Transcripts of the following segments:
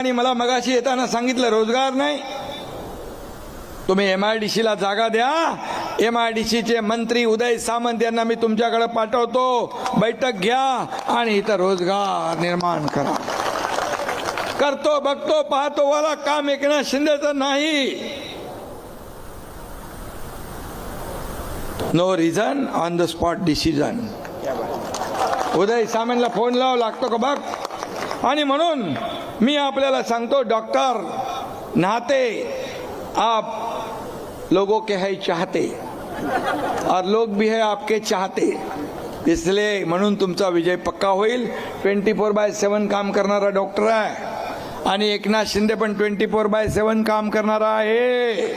आणि मला मगाशी येताना सांगितलं रोजगार नाही. तुम्ही एम आय डी सीला जागा द्या. एम आय डी सीचे मंत्री उदय सामंत यांना मी तुमच्याकडे पाठवतो. बैठक घ्या आणि इथं रोजगार निर्माण करा. करतो बघतो पाहतो वाला काम एकनाथ शिंदेचं नाही. No reason on the spot decision Uday सामंतला phone लाव लागतो का बघ? आणि म्हणून मी आपल्याला सांगतो डॉक्टर नहाते आप लोगों के है चाहते और लोग भी है आपके चाहते। इसलिए म्हणून तुमचा विजय पक्का होईल. ट्वेंटी फोर बाय सेवन काम करणारा डॉक्टर आहे. आणि एकनाथ शिंदे पण ट्वेंटी फोर बाय सेवन काम करणारा आहे.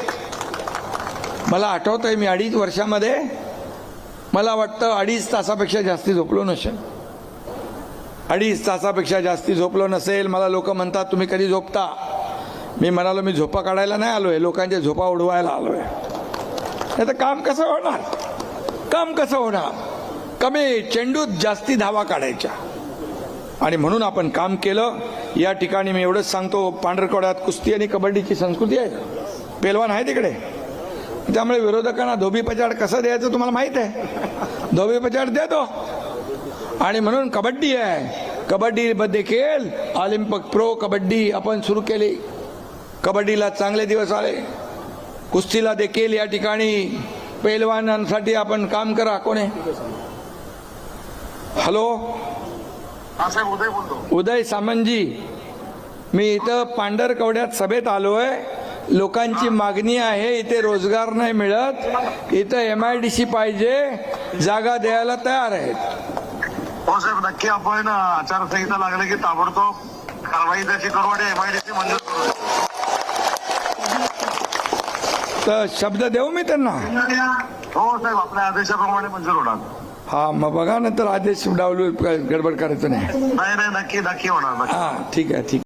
मला आठवत आहे मी अडीच वर्षामध्ये मला वाटतं अडीच तासापेक्षा जास्ती झोपलो नसेल. अडीच तासापेक्षा जास्ती झोपलो नसेल मला लोक म्हणतात तुम्ही कधी झोपता? मी म्हणालो मी झोपा काढायला नाही आलो आहे लोकांच्या झोपा उडवायला आलो नाही तर काम कसं होणार? काम कसं होणार? कमी चेंडूत जास्ती धावा काढायच्या. आणि म्हणून आपण काम केलं. या ठिकाणी मी एवढंच सांगतो पांढरकवड्यात कुस्ती आणि कबड्डीची संस्कृती आहे. पेलवान आहे तिकडे. त्यामुळे विरोधकांना धोबी पचाड कसं द्यायचं तुम्हाला माहीत आहे? धोबी पचाड देतो आणि म्हणून कबड्डी आहे. कबड्डीमध्ये खेळ. ऑलिम्पिक प्रो कबड्डी आपण सुरू केली. कबड्डीला चांगले दिवस आले. कुस्तीला देखील या ठिकाणी पैलवानांसाठी आपण काम करा. कोण? आहे हॅलो उदय सामंतजी मी इथं पांढरकवड्यात सभेत आलोय. लोकांची मागणी आहे इथे रोजगार नाही मिळत. इथं एम आय डी सी पाहिजे. जागा द्यायला तयार आहेत. हो साहेब नक्की आपण आचारसंहिता लागले की ताबडतोब कारवाई त्याची करू आणि एमआयडीसी मंजूर करू. तर शब्द देऊ मी त्यांना? हो साहेब आपल्या आदेशाप्रमाणे मंजूर होणार. हा मग बघा नंतर आदेश डावलू गडबड करायचं नाही. नाही नाही नक्की नक्की होणार हा ठीक आहे ठीक